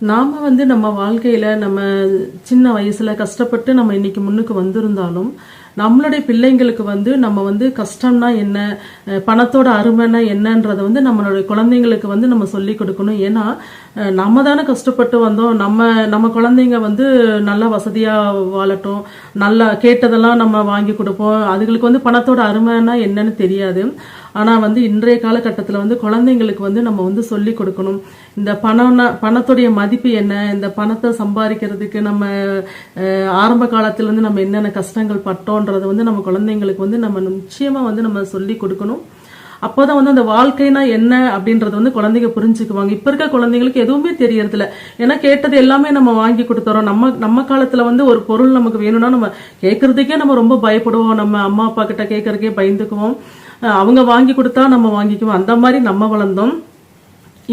நாம வந்து நம்ம வாழ்க்கையில நம்ம சின்ன வயசுல கஷ்டப்பட்டு நம்ம இன்னைக்கு முன்னுக்கு வந்திருந்தாலும் நம்மளுடைய பிள்ளைங்களுக்கு வந்து நம்ம வந்து கஷ்டம்னா என்ன பணத்தோட அருமைனா என்னன்றதை வந்து நம்மளுடைய குழந்தைங்களுக்கு வந்து நம்ம சொல்லி கொடுக்கணும். ஏன்னா நம்ம தானே கஷ்டப்பட்டு வந்தோம். நம்ம நம்ம குழந்தைங்க வந்து நல்ல வசதியாக வாழட்டும். நல்லா கேட்டதெல்லாம் நம்ம வாங்கி கொடுப்போம். அதுகளுக்கு வந்து பணத்தோட அருமைனா என்னன்னு தெரியாது. ஆனால் வந்து இன்றைய காலகட்டத்தில் வந்து குழந்தைங்களுக்கு வந்து நம்ம வந்து சொல்லி கொடுக்கணும். இந்த பணம்னா பணத்துடைய மதிப்பு என்ன? இந்த பணத்தை சம்பாதிக்கிறதுக்கு நம்ம ஆரம்ப காலத்துலேருந்து வந்து நம்ம என்னென்ன கஷ்டங்கள் பட்டோன்றதை வந்து நம்ம குழந்தைங்களுக்கு வந்து நம்ம நிச்சயமா வந்து நம்ம சொல்லி கொடுக்கணும். அப்போதான் வந்து அந்த வாழ்க்கைனா என்ன அப்படின்றத வந்து குழந்தைங்க புரிஞ்சுக்குவாங்க. இப்போ இருக்க குழந்தைங்களுக்கு எதுவுமே தெரியறதில்ல. ஏன்னா கேட்டது எல்லாமே நம்ம வாங்கி கொடுத்துறோம். நம்ம நம்ம காலத்துல வந்து ஒரு பொருள் நமக்கு வேணும்னா நம்ம கேட்கறதுக்கே நம்ம ரொம்ப பயப்படுவோம். நம்ம அம்மா அப்பா கிட்ட கேட்கறதுக்கே பயந்துக்குவோம். அவங்க வாங்கி கொடுத்தா நம்ம வாங்கிக்குவோம். அந்த மாதிரி நம்ம வளர்ந்தோம்.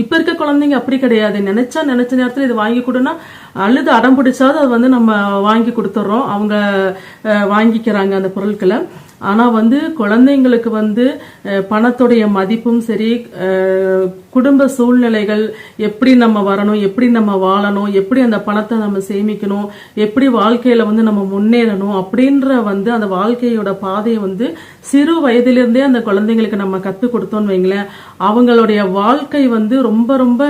இப்போ இருக்க குழந்தைங்க அப்படி கிடையாது. நினைச்சா நினைச்ச நேரத்தில் இது வாங்கி கொடுனா அழுது அடம் பிடிச்சாவது அது வந்து நம்ம வாங்கி கொடுத்துட்றோம் அவங்க வாங்கிக்கிறாங்க அந்த பொருட்களை. ஆனால் வந்து குழந்தைங்களுக்கு வந்து பணத்துடைய மதிப்பும் சரி குடும்ப சூழ்நிலைகள் எப்படி நம்ம வரணும் எப்படி நம்ம வாழணும் எப்படி அந்த பணத்தை நம்ம சேமிக்கணும் எப்படி வாழ்க்கையில் வந்து நம்ம முன்னேறணும் அப்படின்ற வந்து அந்த வாழ்க்கையோட பாதையை வந்து சிறு வயதிலிருந்தே அந்த குழந்தைங்களுக்கு நம்ம கற்றுக் கொடுத்தோம்னு வைங்களேன். அவங்களுடைய வாழ்க்கை வந்து ரொம்ப ரொம்ப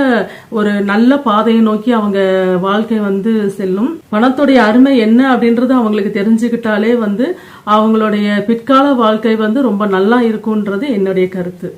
ஒரு நல்ல பாதையை நோக்கி அவங்க வாழ்க்கை வாழ்க்கை வந்து செல்லும். பணத்துடைய அருமை என்ன அப்படின்றது அவங்களுக்கு தெரிஞ்சுக்கிட்டாலே வந்து அவங்களுடைய பிற்கால வாழ்க்கை வந்து ரொம்ப நல்லா இருக்கும்ன்றது என்னுடைய கருத்து.